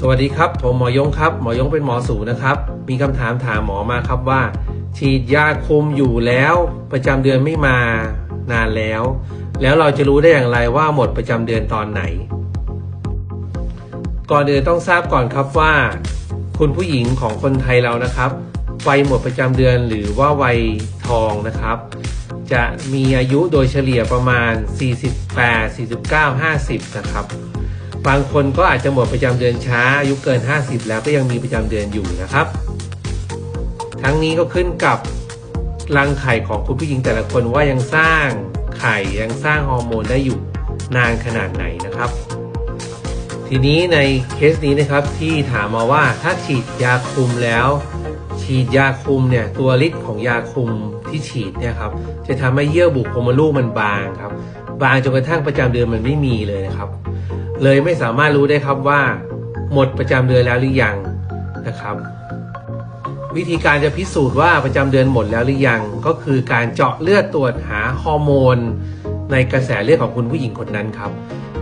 สวัสดีครับ ผมหมอยงครับ หมอยงเป็นหมอสูนะครับ มีคำถามถามหมอมาครับว่า ฉีดยาคุมอยู่แล้ว ประจำเดือนไม่มานานแล้ว แล้วเราจะรู้ได้อย่างไรว่าหมดประจำเดือนตอนไหน ก่อนอื่นต้องทราบก่อนครับว่า คุณผู้หญิงของคนไทยเรานะครับวัยหมดประจำเดือนหรือว่าวัยทองนะครับ จะมีอายุโดยเฉลี่ยประมาณ 48 49 50 นะครับ บางคนก็อาจจะหมดประจำเดือนช้าอายุเกิน 50 แล้วก็ยังมีประจำเดือนอยู่นะครับ ทั้งนี้ก็ขึ้นกับรังไข่ของคุณผู้หญิงแต่ละคนว่ายังสร้างไข่ยังสร้างฮอร์โมนได้อยู่นานขนาดไหนนะครับ ทีนี้ในเคสนี้นะครับที่ถามมาว่าถ้าฉีดยาคุมแล้ว ฉีดยาคุมเนี่ยตัวฤทธิ์ของยาคุมที่ฉีดเนี่ยครับจะทำให้เยื่อบุโพรงมดลูกมันบางครับ บางจนกระทั่งประจำเดือนมันไม่มีเลยนะครับ เลยไม่สามารถรู้ได้ครับว่า หมดประจำเดือนแล้วหรือยังนะครับ วิธีการจะพิสูจน์ว่าประจำเดือนหมดแล้วหรือยัง ก็คือการเจาะเลือดตรวจหาฮอร์โมน ในกระแสเลือดของคุณผู้หญิงคนนั้นครับ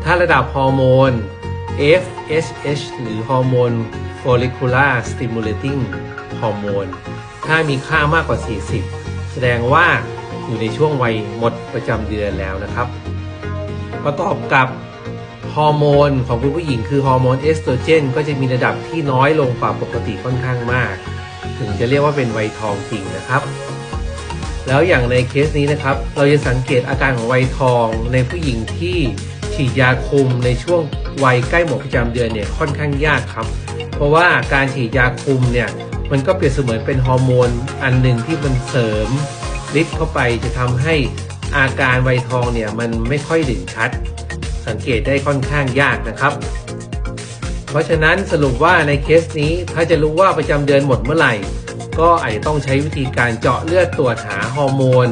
ถ้าระดับฮอร์โมน FSH หรือฮอร์โมน follicular stimulating hormone ถ้ามีค่ามากกว่า 40 แสดงว่าอยู่ในช่วงวัยหมดประจำเดือนแล้วนะครับ ประกอบกับ ฮอร์โมนของคุณผู้หญิงคือฮอร์โมนเอสโตรเจนก็จะมีระดับที่น้อยลงกว่าปกติค่อนข้างมาก ถึงจะเรียกว่าเป็นวัยทองจริงนะครับ แล้วอย่างในเคสนี้นะครับ เราจะสังเกตอาการของวัยทองในผู้หญิงที่ฉีดยาคุมในช่วงวัยใกล้หมดประจำเดือนเนี่ยค่อนข้างยากครับ เพราะว่าการฉีดยาคุมเนี่ยมันก็เปรียบเสมือนเป็นฮอร์โมนอันหนึ่งที่มันเสริมฤทธิ์เข้าไปจะทำให้อาการวัยทองเนี่ยมันไม่ค่อยเด่นชัด สังเกตได้ค่อนข้างยากนะครับ เพราะฉะนั้นสรุปว่าในเคสนี้ถ้าจะรู้ว่าประจำเดือนหมดเมื่อไหร่ ก็อาจจะต้องใช้วิธีการเจาะเลือดตรวจหาฮอร์โมน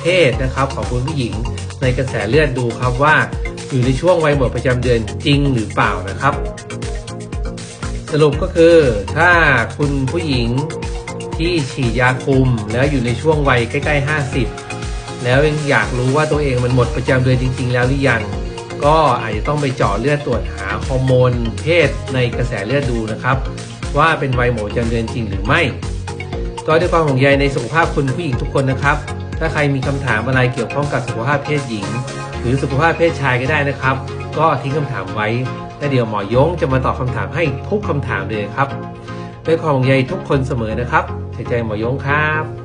เพศนะครับ ของคุณผู้หญิง ในกระแสเลือดดูครับว่าอยู่ในช่วงวัยหมดประจำเดือนจริงหรือเปล่านะครับ สรุปก็คือถ้าคุณผู้หญิงที่ฉีดยาคุมแล้วอยู่ในช่วงวัยใกล้ ๆ 50 แล้วยังอยากรู้ว่าตัวเองมันหมดประจำเดือนจริง ๆ แล้วหรือยัง ก็อาจจะต้องไปเจาะเลือดตรวจหาฮอร์โมนเพศในกระแสเลือดดูนะครับ ว่าเป็นวัยหมดจำเดือนจริงหรือไม่ ก็ด้วยความห่วงใยในสุขภาพคุณผู้หญิงทุกคนนะครับ ถ้าใครมีคำถามอะไรเกี่ยวข้องกับสุขภาพเพศหญิง หรือสุขภาพเพศชายก็ได้นะครับ ก็ทิ้งคำถามไว้และเดี๋ยวหมอยงจะมาตอบคำถามให้ทุกคำถามเลยครับด้วยความห่วงใยทุกคนเสมอนะครับใจใจหมอยงครับ